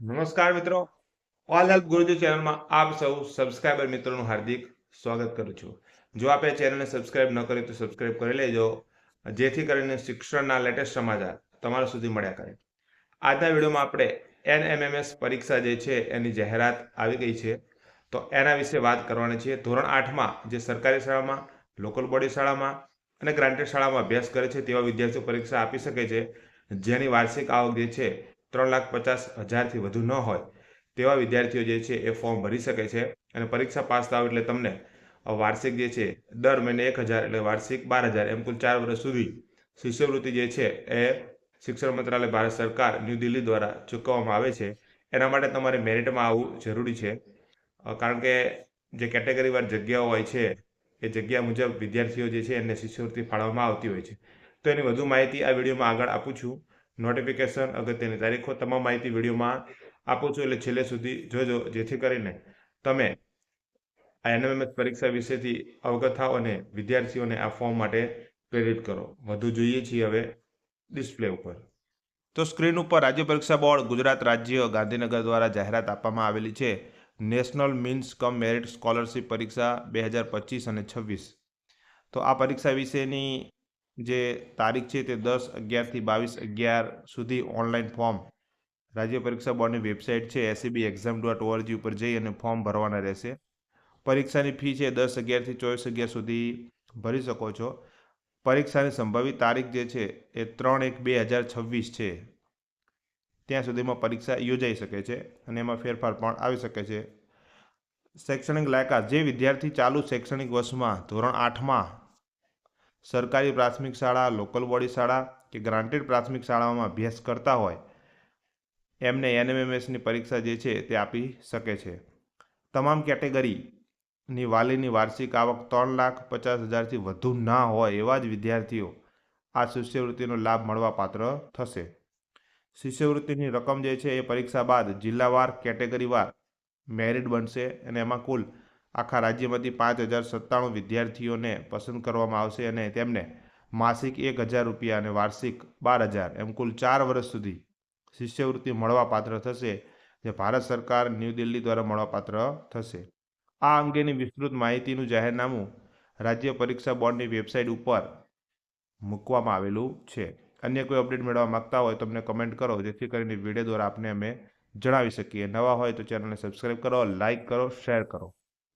નમસ્કાર મિત્રો. All help ગુરુજી ચેનલમાં આપ સૌ સબસ્ક્રાઇબર મિત્રોનું હાર્દિક સ્વાગત કરું છું. જો આપે ચેનલને સબસ્ક્રાઇબ ન કરી તો સબસ્ક્રાઇબ કરી લેજો. જેથી કરીને શિક્ષણના લેટેસ્ટ સમાચાર તમારા સુધી મળ્યા કરે. આજના વિડીયોમાં આપણે એનએમએમએસ પરીક્ષા જે છે એની જાહેરાત આવી ગઈ છે. તો એના વિશે વાત કરવાની છે. ધોરણ આઠમાં જે સરકારી શાળામાં લોકલ બોડી શાળામાં અને ગ્રાન્ટેડ શાળામાં અભ્યાસ કરે છે તેવા વિદ્યાર્થીઓ પરીક્ષા આપી શકે છે. જેની વાર્ષિક આવક જે છે ત્રણ લાખ પચાસ હજારથી વધુ ન હોય, તેવા વિદ્યાર્થીઓ જે છે એ ફોર્મ ભરી શકે છે. અને પરીક્ષા પાસ થાવ એટલે તમને વાર્ષિક જે છે, દર મહિને એક હજાર એટલે વાર્ષિક બાર હજાર, એમ કુલ ચાર વર્ષ સુધી શિષ્યવૃત્તિ જે છે એ શિક્ષણ મંત્રાલય, ભારત સરકાર, ન્યૂ દિલ્હી દ્વારા ચૂકવવામાં આવે છે. એના માટે તમારે મેરિટમાં આવવું જરૂરી છે. કારણ કે જે કેટેગરીવાર જગ્યાઓ હોય છે, એ જગ્યા મુજબ વિદ્યાર્થીઓ જે છે એને શિષ્યવૃત્તિ ફાળવવામાં આવતી હોય છે. તો એની વધુ માહિતી આ વિડીયોમાં આગળ આપું છું. નોટિફિકેશન અગત્યની તારીખો તમામ માહિતી વિડીયોમાં આપું છું એટલે છેલ્લે સુધી જોજો, જેથી કરીને તમે આ એનએમએમએસ પરીક્ષા વિશેથી અવગત થાઓ અને વિદ્યાર્થીઓને આ ફોર્મ માટે પ્રેરિત કરો. વધુ જોઈએ છીએ હવે ડિસ્પ્લે ઉપર. તો સ્ક્રીન ઉપર રાજ્ય પરીક્ષા બોર્ડ ગુજરાત રાજ્ય ગાંધીનગર દ્વારા જાહેરાત આપવામાં આવેલી છે. National means cum merit scholarship પરીક્ષા બે હજાર પચીસ અને છવ્વીસ. તો આ પરીક્ષા વિશેની જે તારીખ છે તે દસ અગિયારથી બાવીસ અગિયાર સુધી ઓનલાઈન ફોર્મ રાજ્ય પરીક્ષા બોર્ડની વેબસાઇટ છે એસીબી એક્ઝામ ડોટ ઓઆરજી ઉપર જઈ અને ફોર્મ ભરવાના રહેશે. પરીક્ષાની ફી છે દસ અગિયારથી ચોવીસ અગિયાર સુધી ભરી શકો છો. પરીક્ષાની સંભવિત તારીખ જે છે એ ત્રણ એક બે હજાર છવ્વીસ છે. ત્યાં સુધીમાં પરીક્ષા યોજાઈ શકે છે અને એમાં ફેરફાર પણ આવી શકે છે. શૈક્ષણિક લાયકાત, જે વિદ્યાર્થી ચાલુ શૈક્ષણિક વર્ષમાં ધોરણ આઠમાં સરકારી પ્રાથમિક શાળા, લોકલ બોડી શાળા કે ગ્રાન્ટેડ પ્રાથમિક શાળાઓમાં અભ્યાસ કરતા હોય, એમને એનએમએમએસની પરીક્ષા જે છે તે આપી શકે છે. તમામ કેટેગરીની વાલીની વાર્ષિક આવક ત્રણ લાખ પચાસ હજારથી વધુ ના હોય એવા જ વિદ્યાર્થીઓ આ શિષ્યવૃત્તિનો લાભ મળવા પાત્ર થશે. શિષ્યવૃત્તિની રકમ જે છે એ પરીક્ષા બાદ જિલ્લાવાર કેટેગરીવાર મેરિટ બનશે અને એમાં કુલ આખા રાજ્યમાંથી પાંચ હજાર સત્તાણું વિદ્યાર્થીઓને પસંદ કરવામાં આવશે અને તેમને માસિક એક હજાર રૂપિયા અને વાર્ષિક બાર હજાર એમ કુલ ચાર વર્ષ સુધી શિષ્યવૃત્તિ મળવાપાત્ર થશે, જે ભારત સરકાર ન્યૂ દિલ્હી દ્વારા મળવાપાત્ર થશે. આ અંગેની વિસ્તૃત માહિતીનું જાહેરનામું રાજ્ય પરીક્ષા બોર્ડની વેબસાઇટ ઉપર મૂકવામાં આવેલું છે. અન્ય કોઈ અપડેટ મેળવવા માંગતા હોય તો અમને કમેન્ટ કરો, જેથી કરીને વીડિયો દ્વારા આપને અમે જણાવી શકીએ. નવા હોય તો ચેનલને સબસ્ક્રાઈબ કરો, લાઇક કરો, શેર કરો.